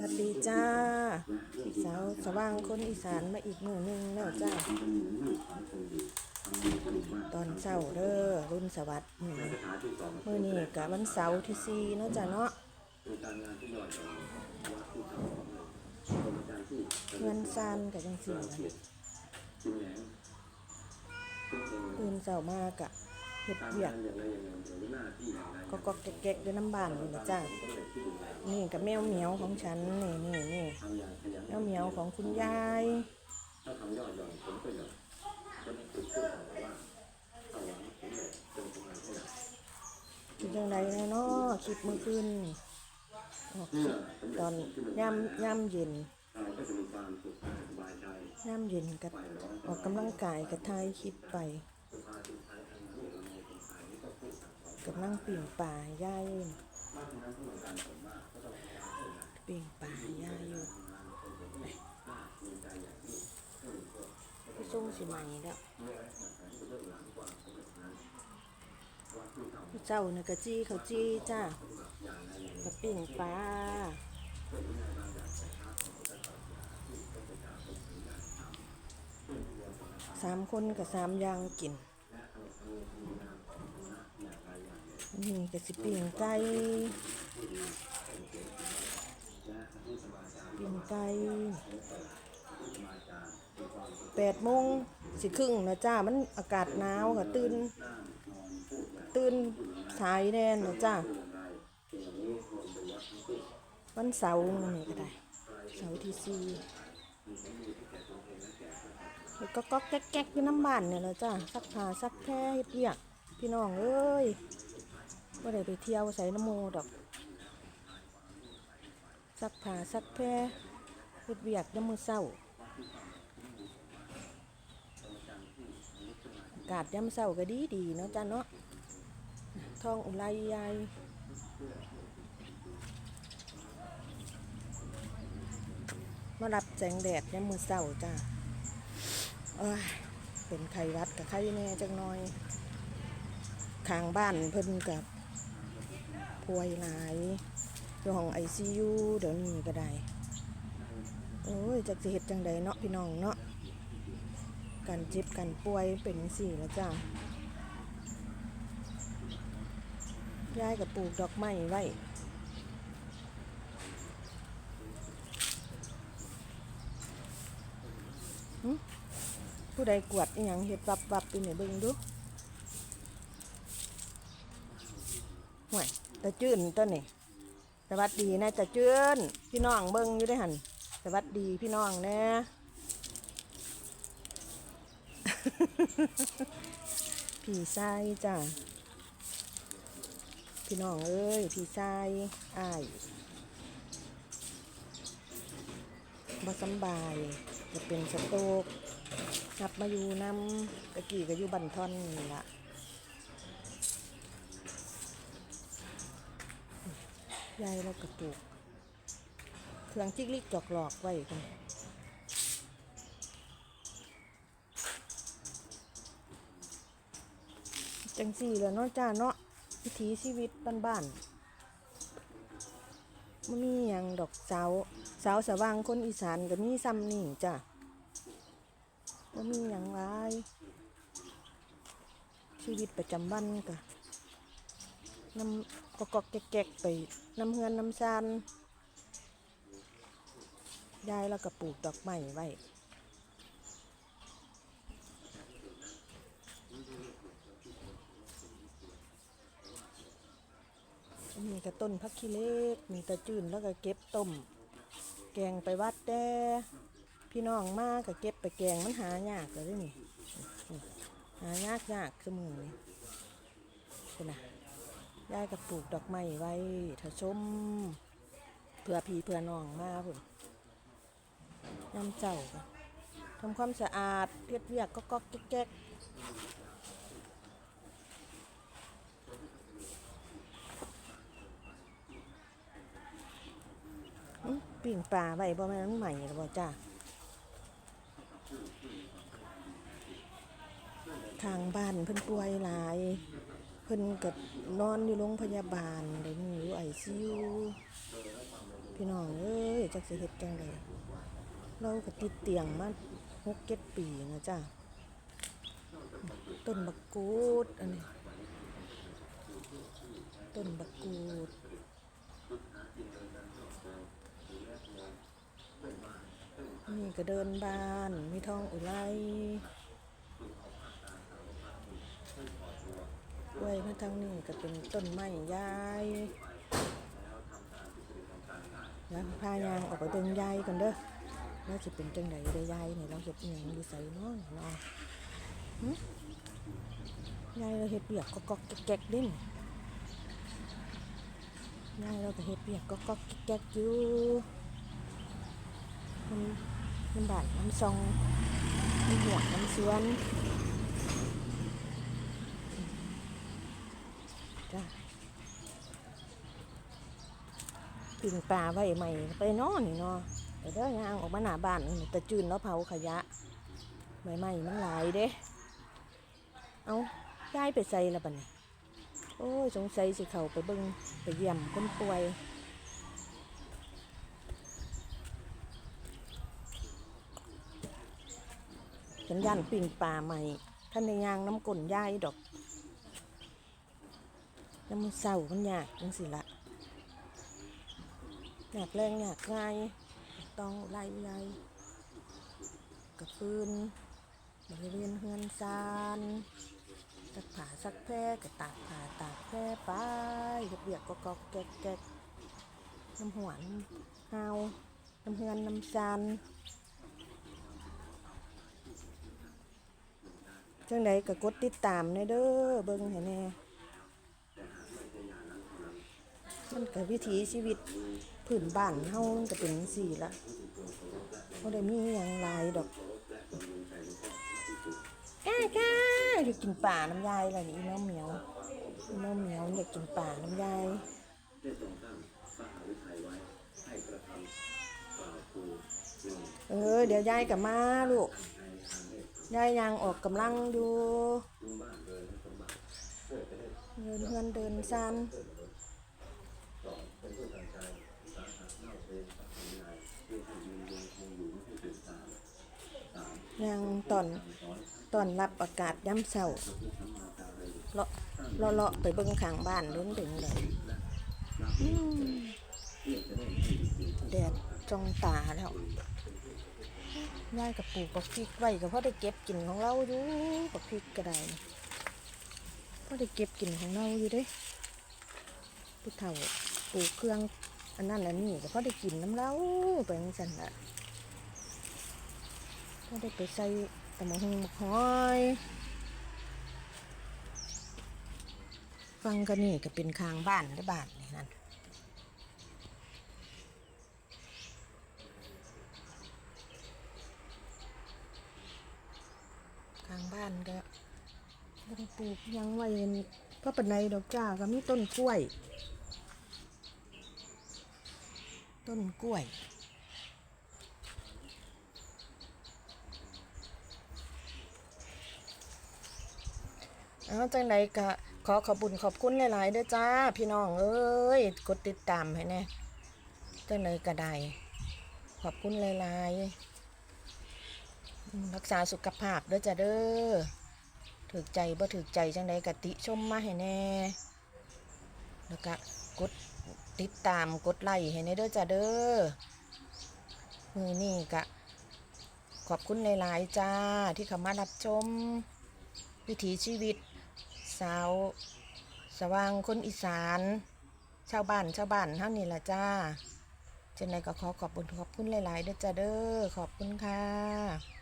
วัสดีจ้า สาวสว่างคนอีสานมาอีกมือหนึ่งแล้วจ้า ตอนเช้าเด้อรุ่นสวัสดิ์มื้อนี้มื้อนี้กะวันเสาร์ที่สี่เนาะจ้าเนาะเงินซานกับจังสี่ตื่นเช้ามากะ เฮ็ดเวียกก็ก็แก๊กๆด้วยน้ำบานนี่นะจ้านี่กับแมวเหมียวของฉันนี่นี่นี่แมวเหมียวของคุณยายเป็นจังไดเนาะคลิปเมื่อคืนออกคลิปตอนย่ำย่ำเย็นย่ำเย็นกับออกกำลังกายกับทายคลิปไป กับนั่งปิ่งป่าย่ายปิ่งป่าย่าอยู่พี่ส่งสิใหม่แล้วเจ้าน่ะกะจี้เขาจี้จ้ากระปิ่งปลาสามคนกับสามยางกิน นี่กะสิปิ่งไก่ปิ่งไก่แปดโมงสิครึ่งนะจ้า มันอากาศหนาวค่ะ ตื่น ตื่นสายแน่นนะจ้า วันเสาร์นี่ก็ได้ เสาร์ที่สี่แล้วก็ก๊อกแก๊กๆอยู่น้ำบ้านเนี่ยแหละจ้าซักผ้าซักแค่เฮ็ดเวียกพี่น้องเอ้ย ว่าได้ไปเที่ยวใส่น้ำโมดอกซักผ้าซักแพร่เฮ็ดเวียกน้ำมือเศร้าอากาศย่ำเศร้าก็ดีดีเนาะจ้าเนาะทองอุไรยายมารับแสงแดดยามมือเศร้าจ้าเป็นไขวัดกับไข้แน่จังน้อยข้างบ้านเพิ่นกับ ป่วยหลายอยู่ห้องไอซียูเดี๋ยวนี้ก็ได้โอ้ยจักสิเฮ็ดจังใดเนาะพี่น้องเนาะการเจ็บการป่วยเป็นสี่แล้วจ้ายายกับปลูกดอกไม้ไว้ผู้ใดกวดอหยังเห็ดวับวับๆอยู่เนี่ยเบิ่งดูห่วย ตาจื้นตัวนี่สวัสดีนะตาจื้นพี่น้องเบิ่งอยู่ได้หันสวัสดีพี่น้องแน่พี่ชายจ้าพี่น้องเอ้ยพี่ชายอ้ายบ่สบายจะเป็นสโตกกลับมาอยู่น้ำตะกี้ก็อยู่บันทอนนี่ละ ยายเรากระปลูกเครื่องจิกลิกจอกหลอกไว้กันจังสี่แล้วเนาะจ้าเนาะวิถีชีวิตบ้านๆมันมีอย่างดอกสาวสาวสว่างคนอีสานก็มีซ้ำนี่จ้ะว่ามีอย่างไรชีวิตประจำวันก็น้ำ ก็กอกแกกๆไปน้ำเฮือนน้ำซานยายแล้วก็ปลูกดอกไม้ไว้มีกระต้นพักขี้เล็ก มีตะจืนแล้วก็เก็บต้ม แกงไปวัดแด่พี่น้องมากก็เก็บไปแกงมันหายากเลยนี่ หายากยากเสมอนี่เป็นนะ ยายก็ปลูกดอกไม้ไว้ถ้าชม เพื่อพี่เพื่อน้องมาพุ่นน้ำเจ้าก็ทำความสะอาดเรียดเวียกก็ก็แก๊กๆอื้อปิ่งปลาไว้บ่แม่นมันใหม่หรือบ่จ้าทางบ้านเพิ่นป่วยหลาย พิ่นก็นอนอยู่โรงพยาบาลเดี๋ยวนี้อยู่ไอซียูพี่น้องเอ้ยจักสิเฮ็ดจังไดเราก็ติดเตียงมาหกเจ็ดปีนะจ้ะต้นบักกูดอันนี้ต้นบักกูดนี่ก็เดินบ้าน มีทองอุไร ไว้มาทางนี้ก็เป็นต้นไม้ยายแล้วพายางออกไปเดินยายกันเด้อแล้วจะเป็นจังไดเด้อยายนี่เราเฮ็ดอิหยังอยู่ไสเนาะเนาะหึยายเราเฮ็ดเปียกก็กอกแก๊กๆเด้นยายเราก็เฮ็ดเปียกก็กอกแก๊กอยู่มันมันบาดน้ำซองมันหัวน้ำสวน จ้าปิ่งปลาไว้ใหม่ไปนอนนี่เนาะแต่เด้อยางออกมาหน้าบ้านต่จืนแล้วเผาขยะใบไม้มันหลายเด้ เอาย้ายไปใส่ละบัดนี้โอ้ยสงสัยสิเขาไปเบิ่งไปเยี่ยมคนป่วยฉันย่านปิ่งป่าใหม่ท่านในยางน้ำกลนย่ายดอก น้ำมันเศร้ามันยากจังสิละอยากแรงอยากง่ายต้องไล่ไล่กับฟืนบริเวณเฮือนซานสักผาสักแพร่กับตากผาตากแพร่ไปเบียกก็กอกแกกแกกน้ำหวน้ำฮาวน้ำเฮือนน้ำซานจังใดก็กดติดตามในเด้อเบิ่งให้แน่ มันก็วิถีชีวิตพื้นบ้านเฮามันก็เป็นจั่งซี่ละบ่ได้มีหยังลายดอกก้าก้าอยากกินป่าน้ำยายล่ะนี่น้องเหมียวน้องเหมียวอยากกินป่าน้ำยายเออ เดี๋ยวยายกับมาลูกยายยังออกกำลังอยู่เดินเพื่อนเดินซัน ยังตอนตอนรับอากาศย้ำเศร้าเลาะเลาะเลาะไปเบิ่งข้างบ้านล้นถึงเลยแดดจ้องตาแล้วยายกับปลูกปักพริกไว้ก็เพราะได้เก็บกินของเราอยู่ปักพริกก็ไดเพราะได้เก็บกินของเราอยู่เด้ผู้เฒ่าปลูกเครื่องอันนั้นอันนี้ก็เพราะได้กินน้ำเล้าไปจังซั่นละ เพราะได้ไปใส่ตะมะฮงมะฮอยฟังกันนี่ก็เป็นคางบ้านได้อบ้านนี่นั่นข้างบ้านก็บ่ได้ปลูกยังไว้เพราะปันไดดอกจ้าก็มีต้นกล้วย ต้นกล้วย เอาจังใดก็ขอขอบุญขอบคุณหลายๆเด้อจ้า พี่น้องเอ้ยกดติดตามให้แน่จังใดก็ได้ขอบคุณหลายๆรักษาสุขภาพเด้อจ้ะเด้อถือใจบ่ถือใจจังใดกติชมมาให้แน่แล้วก็กดติดตามกดไลค์ให้แน่เด้อจ้ะเด้อมือนี่กะขอบคุณหลาย ๆ จ้าที่เข้ามารับชม วิถีชีวิต สาว สว่างคนอีสาน ชาวบ้านชาวบ้านเท่านี้ละจ้าจังใดก็ขอขอบคุณขอบคุณหลายๆเด้อจ้าเด้อขอบคุณค่ะ